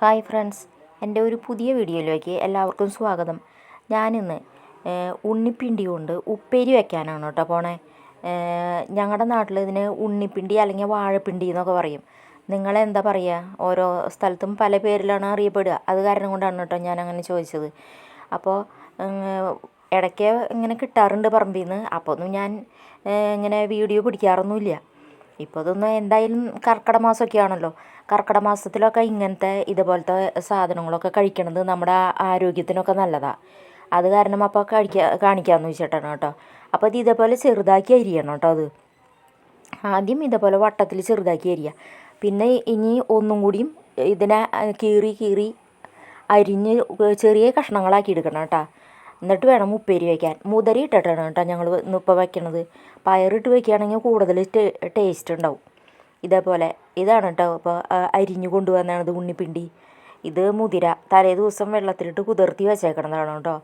Hi friends എന്റെ ഒരു പുതിയ വീഡിയോയിലേക്ക് എല്ലാവർക്കും സ്വാഗതം. ഞാനിന്ന് ഉണ്ണിപ്പിണ്ടി കൊണ്ട് ഉപ്പേരി വെക്കാനാണ് കേട്ടോ പോണേ. ഞങ്ങളുടെ നാട്ടിൽ ഇതിന് ഉണ്ണിപ്പിണ്ടി അല്ലെങ്കിൽ വാഴപ്പിണ്ടി എന്നൊക്കെ പറയും. നിങ്ങളെന്താ പറയുക ഓരോ സ്ഥലത്തും പല പേരിലാണ് അറിയപ്പെടുക. അത് കാരണം കൊണ്ടാണ് കേട്ടോ ഞാൻ അങ്ങനെ ചോദിച്ചത് അപ്പോൾ ഇടയ്ക്ക് ഇങ്ങനെ കിട്ടാറുണ്ട് പറമ്പിൽ നിന്ന് അപ്പോൾ ഒന്നും ഞാൻ ഇങ്ങനെ വീഡിയോ പിടിക്കാറൊന്നുമില്ല. ഇപ്പോൾ അതൊന്നും എന്തായാലും കർക്കിടക മാസമൊക്കെ ആണല്ലോ കർക്കിടക മാസത്തിലൊക്കെ ഇങ്ങനത്തെ ഇതുപോലത്തെ സാധനങ്ങളൊക്കെ കഴിക്കണത് നമ്മുടെ ആരോഗ്യത്തിനൊക്കെ നല്ലതാണ് അത് കാരണം അപ്പോൾ കഴിക്കുക കാണിക്കാമെന്ന് വെച്ചിട്ടാണ് കേട്ടോ. അപ്പോൾ അത് ഇതേപോലെ ചെറുതാക്കി അരിയണം കേട്ടോ അത്. ആദ്യം ഇതേപോലെ വട്ടത്തിൽ ചെറുതാക്കി അരിയുക പിന്നെ ഇനി ഒന്നും കൂടിയും ഇതിനെ കീറി കീറി അരിഞ്ഞ് ചെറിയ കഷ്ണങ്ങളാക്കി എടുക്കണം കേട്ടോ. എന്നിട്ട് വേണം ഉപ്പേരി വയ്ക്കാൻ. മുതിരി ഇട്ടിട്ടാണ് കേട്ടോ ഞങ്ങൾ ഇപ്പോൾ വയ്ക്കണത്. പയറിട്ട് വയ്ക്കുകയാണെങ്കിൽ കൂടുതൽ ടേസ്റ്റ് ഉണ്ടാവും. ഇതേപോലെ ഇതാണ് കേട്ടോ ഇപ്പോൾ അരിഞ്ഞു കൊണ്ടുവന്നതാണ് ഉണ്ണിപ്പിണ്ടി. ഇത് മുതിര തലേ ദിവസം വെള്ളത്തിലിട്ട് കുതിർത്തി വെച്ചേക്കണതാണ് കേട്ടോ.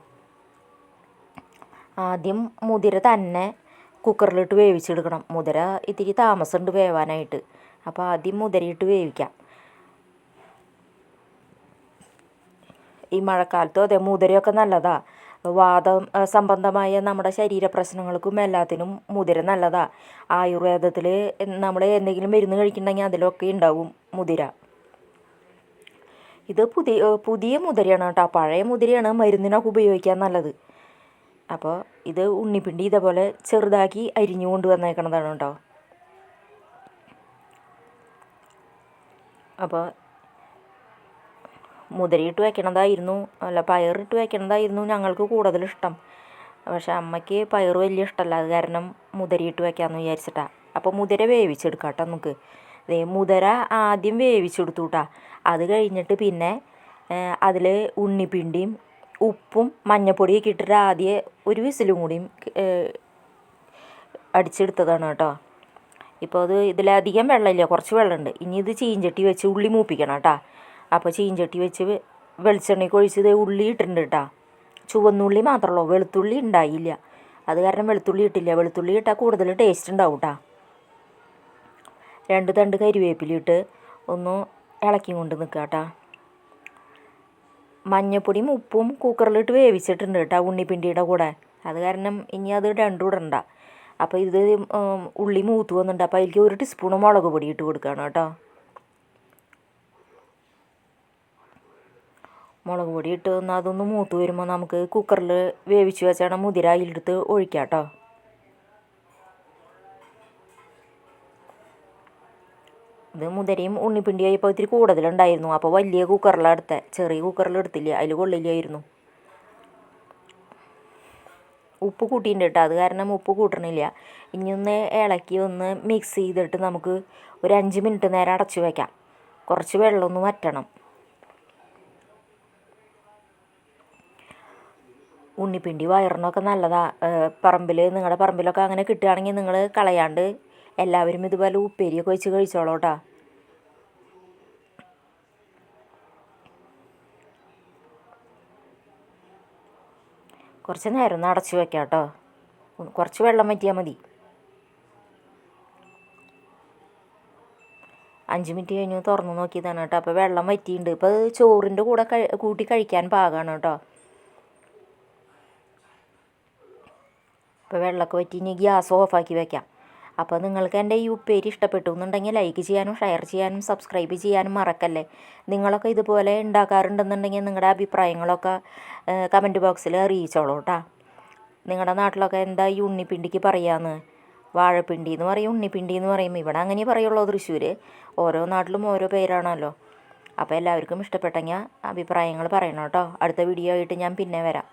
ആദ്യം മുതിര തന്നെ കുക്കറിലിട്ട് വേവിച്ചെടുക്കണം. മുതിര ഇത്തിരി താമസമുണ്ട് വേവാനായിട്ട്. അപ്പോൾ ആദ്യം മുതിരയിട്ട് വേവിക്കാം. ഈ മഴക്കാലത്തും അതെ മുതിരയൊക്കെ നല്ലതാ. വാദം സംബന്ധമായ നമ്മുടെ ശരീര പ്രശ്നങ്ങൾക്കും എല്ലാത്തിനും മുതിര നല്ലതാ. ആയുർവേദത്തിൽ നമ്മൾ എന്തെങ്കിലും മരുന്ന് കഴിക്കണമെങ്കിൽ അതിലൊക്കെ ഉണ്ടാവും മുതിര. ഇത് പുതിയ പുതിയ മുതിരയാണ് കേട്ടോ. പഴയ മുതിരയാണ് മരുന്നിനൊക്കെ ഉപയോഗിക്കാൻ നല്ലത്. അപ്പോൾ ഇത് ഉണ്ണിപ്പിണ്ടി ഇതേപോലെ ചെറുതാക്കി അരിഞ്ഞു കൊണ്ടുവന്നേക്കണതാണ് കേട്ടോ. അപ്പോൾ മുതിരയിട്ട് വെക്കണതായിരുന്നു അല്ല പയറിട്ട് വെക്കണതായിരുന്നു ഞങ്ങൾക്ക് കൂടുതൽ ഇഷ്ടം പക്ഷെ അമ്മയ്ക്ക് പയർ വലിയ ഇഷ്ടമല്ല. അത് കാരണം മുതിരയിട്ട് വെക്കാമെന്ന് വിചാരിച്ചിട്ടാണ് അപ്പോൾ മുതിര വേവിച്ചെടുക്കാം കേട്ടോ നമുക്ക്. ദേ മുതിര ആദ്യം വേവിച്ചെടുത്തു കേട്ടോ അത് കഴിഞ്ഞിട്ട് പിന്നെ അതിൽ ഉണ്ണിപ്പിണ്ടിയും ഉപ്പും മഞ്ഞപ്പൊടിയൊക്കെ ഇട്ടിട്ട് ആദ്യം ഒരു വിസിലും കൂടിയും അടിച്ചെടുത്തതാണ് കേട്ടോ. ഇപ്പോൾ അത് ഇതിലധികം വെള്ളമില്ല. കുറച്ച് വെള്ളമുണ്ട്. ഇനി ഇത് ചീഞ്ചട്ടി വെച്ച് ഉള്ളി മൂപ്പിക്കണം കേട്ടോ. അപ്പോൾ ചീഞ്ചട്ടി വെച്ച് വെളിച്ചെണ്ണയ്ക്ക് ഒഴിച്ചത് ഉള്ളി ഇട്ടിട്ടുണ്ട് കേട്ടോ ചുവന്നുള്ളി മാത്രമല്ലോ വെളുത്തുള്ളി ഉണ്ടായില്ല. അത് കാരണം വെളുത്തുള്ളി ഇട്ടില്ല. വെളുത്തുള്ളി ഇട്ടാൽ കൂടുതൽ ടേസ്റ്റ് ഉണ്ടാവും കേട്ടോ രണ്ട് തണ്ട് കരിവേപ്പിലിട്ട് ഒന്ന് ഇളക്കി കൊണ്ട് നിൽക്കുക കേട്ടോ മഞ്ഞപ്പൊടിയും ഉപ്പും കുക്കറിലിട്ട് വേവിച്ചിട്ടുണ്ട് കേട്ടോ ഉണ്ണിപ്പിണ്ടിയുടെ കൂടെ. അത് കാരണം ഇനി അത് രണ്ടും ഇടണ്ട. അപ്പോൾ ഇത് ഉള്ളി മൂത്ത് വന്നിട്ടുണ്ട്. അപ്പോൾ അതിലേക്ക് ഒരു ടീസ്പൂൺ മുളക് പൊടി ഇട്ട് കൊടുക്കുകയാണ് കേട്ടോ മുളക് പൊടി ഇട്ട് ഒന്ന് അതൊന്ന് മൂത്ത് വരുമ്പോൾ നമുക്ക് കുക്കറിൽ വേവിച്ച് വെച്ചാണ് മുതിര അതിലെടുത്ത് ഒഴിക്കാം കേട്ടോ ഇത് മുതിരയും ഉണ്ണിപ്പിണ്ടിയായി ഇപ്പോൾ ഇത്തിരി കൂടുതലുണ്ടായിരുന്നു. അപ്പോൾ വലിയ കുക്കറിലാണ് ചെറിയ കുക്കറിൽ എടുത്തില്ല. അതിൽ കൊള്ളില്ലായിരുന്നു. ഉപ്പ് കൂട്ടിയിട്ടുണ്ട് കേട്ടോ. അത് കാരണം ഉപ്പ് കൂട്ടണില്ല. ഇനി ഒന്ന് ഇളക്കി ഒന്ന് മിക്സ് ചെയ്തിട്ട് നമുക്ക് ഒരു അഞ്ച് മിനിറ്റ് നേരം അടച്ചു വയ്ക്കാം കുറച്ച് വെള്ളം ഒന്ന് വറ്റണം. ഉണ്ണിപ്പിണ്ടി വയറിനൊക്കെ നല്ലതാ. പറമ്പിൽ നിങ്ങളുടെ പറമ്പിലൊക്കെ അങ്ങനെ കിട്ടുകയാണെങ്കിൽ നിങ്ങൾ കളയാണ്ട് എല്ലാവരും ഇതുപോലെ ഉപ്പേരിയൊക്കെ വെച്ച് കഴിച്ചോളൂ കേട്ടോ കുറച്ച് നേരം ഒന്ന് അടച്ചു വെക്കാം കേട്ടോ കുറച്ച് വെള്ളം വറ്റിയാൽ മതി. അഞ്ച് മിനിറ്റ് കഴിഞ്ഞ് തുറന്ന് നോക്കിയതാണ് കേട്ടോ. അപ്പോൾ വെള്ളം വറ്റിയിട്ടുണ്ട് ഇപ്പോൾ ചോറിന്റെ കൂടെ കൂട്ടി കഴിക്കാൻ പാകമാണ് കേട്ടോ. ഇപ്പോൾ വെള്ളമൊക്കെ വറ്റി ഇനി ഗ്യാസ് ഓഫാക്കി വെക്കാം. അപ്പോൾ നിങ്ങൾക്ക് എന്റെ ഈ ഉപ്പേരി ഇഷ്ടപ്പെട്ടു എന്നുണ്ടെങ്കിൽ ലൈക്ക് ചെയ്യാനും ഷെയർ ചെയ്യാനും സബ്സ്ക്രൈബ് ചെയ്യാനും മറക്കല്ലേ. നിങ്ങളൊക്കെ ഇതുപോലെ ഉണ്ടാക്കാറുണ്ടെന്നുണ്ടെങ്കിൽ നിങ്ങളുടെ അഭിപ്രായങ്ങളൊക്കെ കമന്റ് ബോക്സിൽ അറിയിച്ചോളൂ കേട്ടോ. നിങ്ങളുടെ നാട്ടിലൊക്കെ എന്താ ഈ ഉണ്ണിപ്പിണ്ടിക്ക് പറയാമെന്ന് വാഴപ്പിണ്ടി എന്ന് പറയും ഉണ്ണിപ്പിണ്ടി എന്ന് പറയും. ഇവിടെ അങ്ങനെ പറയുള്ളൂ തൃശ്ശൂർ ഓരോ നാട്ടിലും ഓരോ പേരാണല്ലോ. അപ്പോൾ എല്ലാവർക്കും ഇഷ്ടപ്പെട്ടെങ്കിൽ അഭിപ്രായങ്ങൾ പറയണം കേട്ടോ. അടുത്ത വീഡിയോ ആയിട്ട് ഞാൻ പിന്നെ വരാം.